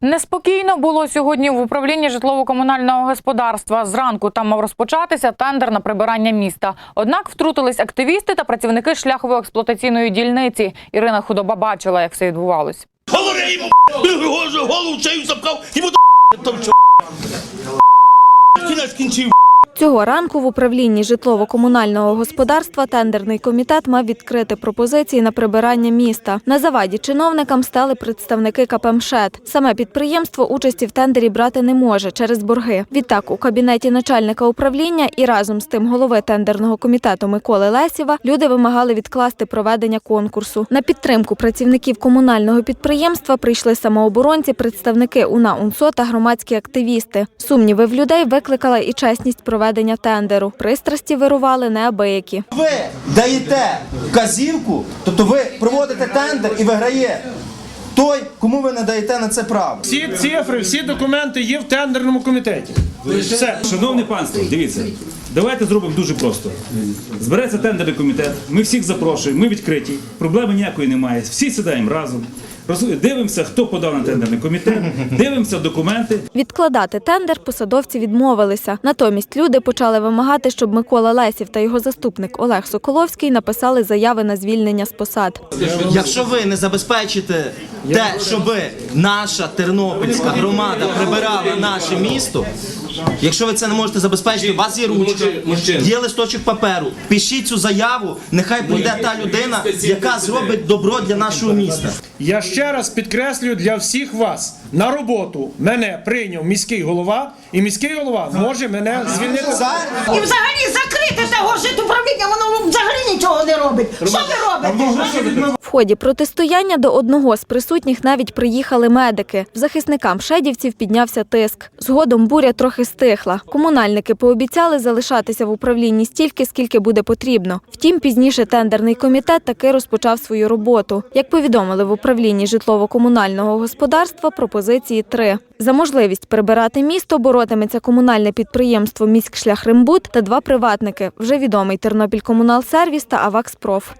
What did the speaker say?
Неспокійно було сьогодні в управлінні житлово-комунального господарства. Зранку там мав розпочатися тендер на прибирання міста. Однак втрутились активісти та працівники шляхово-експлуатаційної дільниці. Ірина Худоба бачила, як все відбувалось. Говори йому, голову, шею запхав, йому до там. Кінець кінців. Цього ранку в управлінні житлово-комунального господарства тендерний комітет мав відкрити пропозиції на прибирання міста. На заваді чиновникам стали представники КП. Саме підприємство участі в тендері брати не може через борги. Відтак, у кабінеті начальника управління і разом з тим голови тендерного комітету Миколи Лесєва люди вимагали відкласти проведення конкурсу. На підтримку працівників комунального підприємства прийшли самооборонці, представники УНА УНСО та громадські активісти. Сумніви в людей викликала і чесність проведення тендеру. Пристрасті вирували неабиякі. Ви даєте вказівку, тобто ви проводите тендер і виграє той, кому ви не даєте на це право. Всі цифри, всі документи є в тендерному комітеті. Все. Шановне панство, дивіться, давайте зробимо дуже просто. Збереться тендерний комітет, ми всіх запрошуємо, ми відкриті, проблеми ніякої немає. Всі сідаємо разом. Дивимося, хто подав на тендерний комітет, дивимося документи. Відкладати тендер посадовці відмовилися. Натомість люди почали вимагати, щоб Микола Лесів та його заступник Олег Соколовський написали заяви на звільнення з посад. Якщо ви не забезпечите те, щоб наша тернопільська громада прибирала наше місто, якщо ви це не можете забезпечити, у вас є ручка, є листочок паперу, пишіть цю заяву, нехай прийде та людина, яка зробить добро для нашого міста. Я ще раз підкреслюю для всіх вас. На роботу мене прийняв міський голова, і міський голова може мене звільнити. І взагалі закрите того житуправління, воно взагалі нічого не робить. Що ви робите? Ході протистояння до одного з присутніх навіть приїхали медики. Захисникам шедівців піднявся тиск. Згодом буря трохи стихла. Комунальники пообіцяли залишатися в управлінні стільки, скільки буде потрібно. Втім, пізніше тендерний комітет таки розпочав свою роботу. Як повідомили в управлінні житлово-комунального господарства, пропозиції три. За можливість прибирати місто боротиметься комунальне підприємство «Міськшлях Римбуд» та два приватники – вже відомий Тернопіль Комуналсервіс та Авакспроф.